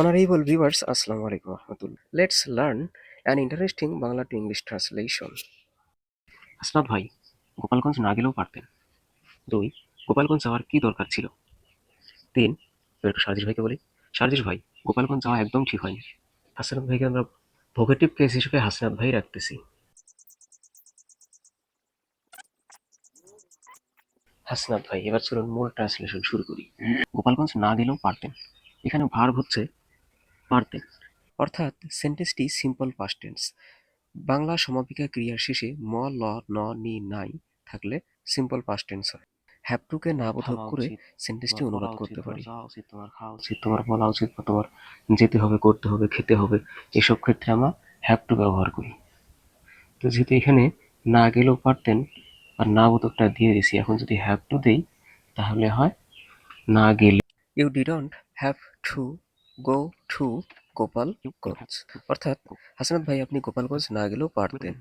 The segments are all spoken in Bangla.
Honorable viewers, Assalamu alaikum warahmatullah. Let's learn an interesting Bangla to English translation. Hasnat ভাই গোপালগঞ্জ না গেলেও পারতেন। দুই গোপালগঞ্জ যাওয়ার কি দরকার ছিল? তিন এবার একটু সারজিস ভাইকে বলি। সারজিস ভাই গোপালগঞ্জ যাওয়া একদম ঠিক হয়নি। হাসনাত ভাইকে আমরা ভোগেটিভ কেস হিসেবে হাসনাত ভাই রাখতেছি। হাসনাত ভাই এবার চলুন মূল ট্রান্সলেশন শুরু করি। গোপালগঞ্জ না গেলেও পারতেন। এখানে ভার হচ্ছে পারতেন। অর্থাৎ সেন্টেন্সটি সিম্পল পাস্ট টেন্স বাংলা সমাপিকা ক্রিয়ার শেষে ম ল ন নি নাই থাকলে সিম্পল পাস্ট টেন্স হয়। হ্যাভ টুকে না বোধক করে সেন্টেন্সটি অনুবাদ করতে পারি। তোমার তোমার খাওয়া উচিত। তোমার বলা উচিত বা তোমার যেতে হবে করতে হবে খেতে হবে এসব ক্ষেত্রে আমরা হ্যাভ টু ব্যবহার করি। তো যেহেতু এখানে না গেলেও পারতেন আর না বোধকটা দিয়ে দিছি এখন যদি হ্যাভ টু দেই তাহলে হয় না গেলে। You didn't have to go to Gopalganj অর্থাৎ হাসনাত ভাই আপনি গোপালগঞ্জ না গেলেও পারতেন।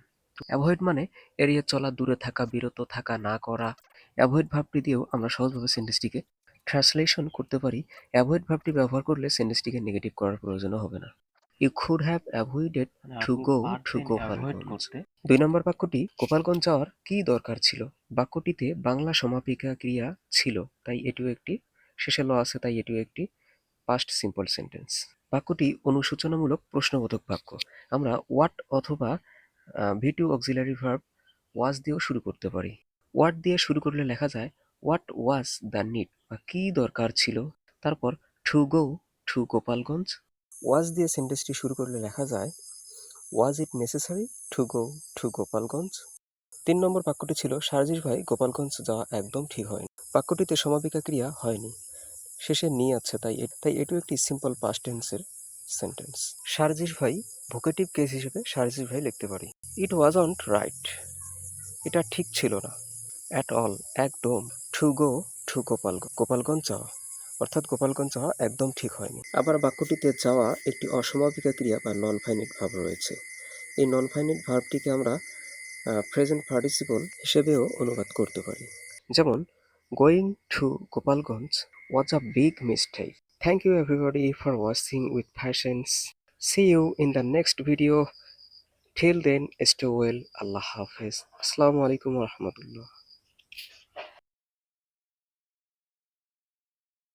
অ্যাভয়েড মানে এড়িয়ে চলা দূরে থাকা বিরত থাকা না করা। অ্যাভয়েড ভাবটি দিয়েও আমরা সহজভাবে সেন্টেন্সটিকে ট্রান্সলেশন করতে পারি। অ্যাভয়েড ভাবটি ব্যবহার করলে সেন্টেন্সটিকে নেগেটিভ করার প্রয়োজনও হবে না। You could have avoided to go to Gopalganj দুই নম্বর বাক্যটি গোপালগঞ্জ যাওয়ার কি দরকার ছিল? বাক্যটিতে বাংলা সমাপিকা ক্রিয়া ছিল তাই এটিও একটি শেষে ল আছে তাই এটিও একটি পাস্ট সিম্পল সেন্টেন্স বাক্যটি অনুসূচনামূলক প্রশ্নবোধক বাক্য। আমরা ওয়াট অথবা V two auxiliary verb was দিয়েও শুরু করতে পারি। ওয়াট দিয়ে শুরু করলে লেখা যায় হোয়াট ওয়াজ দ্য নিড বা কী দরকার ছিল? তারপর to go to Gopalganj. Was দিয়ে সেন্টেন্সটি শুরু করলে লেখা যায় was it necessary to go to Gopalganj? তিন নম্বর বাক্যটি ছিল, সার্জিস ভাই, গোপালগঞ্জ যাওয়া একদম ঠিক হয়নি। বাক্যটিতে সমাপিকা ক্রিয়া হয়নি। শেষে নি আছে, তাই তাই এটিও একটি সিম্পল পাস্ট টেন্সের সেন্টেন্স সার্জিস ভাই ভোকেটিভ কেস হিসেবে সার্জিস ভাই লিখতে পারি। ইট ওয়াজন্ট রাইট এটা ঠিক ছিল না। অ্যাট অল একদম। To go to Gopal Gopalganj যাওয়া। অর্থাৎ গোপালগঞ্জ যাওয়া একদম ঠিক হয়নি। আবার বাক্যটিতে যাওয়া একটি অসমাপিকা ক্রিয়া বা নন ফাইনিট ভাব রয়েছে। এই নন ফাইনিট ভাবটিকে আমরা প্রেজেন্ট পার্টিসিপল হিসেবেও অনুবাদ করতে পারি। যেমন going to Gopalganj was a big mistake. Thank you everybody for watching with patience. See you in the next video. Till then, stay well. Allah Hafiz. Assalamu alaikum wa rahmatullah.